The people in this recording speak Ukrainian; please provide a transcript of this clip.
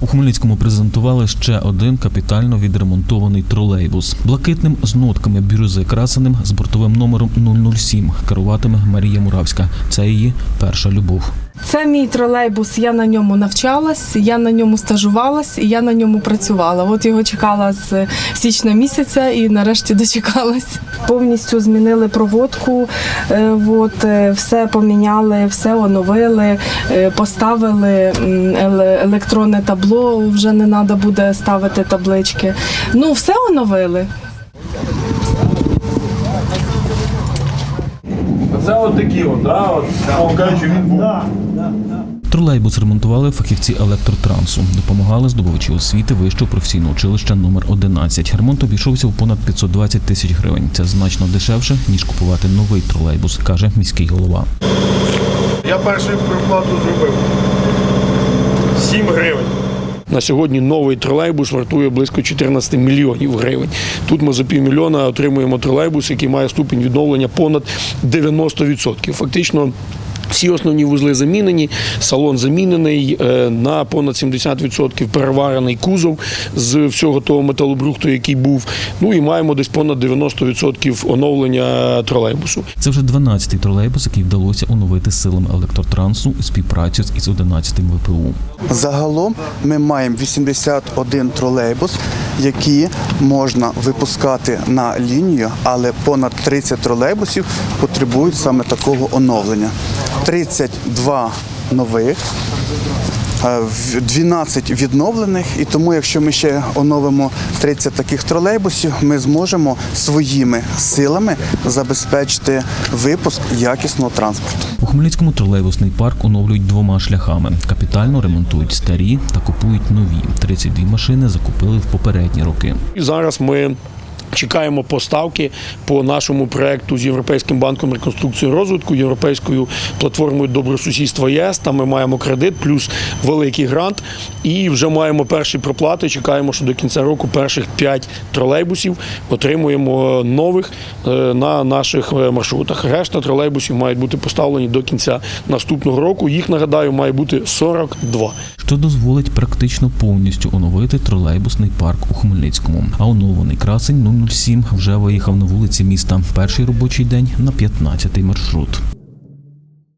У Хмельницькому презентували ще один капітально відремонтований тролейбус. Блакитним з нотками бірюзи красеним з бортовим номером 007 керуватиме Марія Муравська. Це її перша любов. Це мій тролейбус. Я на ньому навчалась, я на ньому стажувалась і я на ньому працювала. От його чекала з січня місяця і нарешті дочекалась. Повністю змінили проводку, е, от, е, все поміняли, все оновили, е, поставили електронне табло. Вже не треба буде ставити таблички. Ну, все оновили. Це от такі от, да, от, мов кажучи, він був. Тролейбус ремонтували фахівці електротрансу. Допомагали здобувачі освіти вищого професійного училища номер 11 Ремонт обійшовся в понад 520 тисяч гривень. Це значно дешевше ніж купувати новий тролейбус, каже міський голова. Я першу проплату зробив. 7 гривень. На сьогодні новий тролейбус вартує близько 14 мільйонів гривень. Тут ми за півмільйона отримуємо тролейбус, який має ступінь відновлення понад 90%. Фактично. Всі основні вузли замінені, салон замінений е, на понад 70% переварений кузов з всього того металобрухту, який був. Ну і маємо десь понад 90% оновлення тролейбусу. Це вже 12-й тролейбус, який вдалося оновити силами електротрансу у співпрацю із 11-м ВПУ. Загалом ми маємо 81 тролейбус, які можна випускати на лінію, але понад 30 тролейбусів потребують саме такого оновлення. 32 нових. е, в- 12 відновлених, і тому, якщо ми ще оновимо 30 таких тролейбусів, ми зможемо своїми силами забезпечити випуск якісного транспорту. У Хмельницькому тролейбусний парк оновлюють двома шляхами: капітально ремонтують старі та купують нові. 32 машини закупили в попередні роки. І зараз ми. Чекаємо поставки по нашому проекту з Європейським банком реконструкції розвитку, європейською платформою добросусідства ЄС. Там ми маємо кредит, плюс великий грант. І вже маємо перші проплати. Чекаємо, що до кінця року перших 5 тролейбусів отримуємо нових е, на наших е, маршрутах. Решта тролейбусів мають бути поставлені до кінця наступного року. Їх нагадаю, має бути 42. що дозволить практично повністю оновити тролейбусний парк у Хмельницькому. А оновлений красень 007 вже виїхав на вулиці міста. Перший робочий день на 15-й маршрут.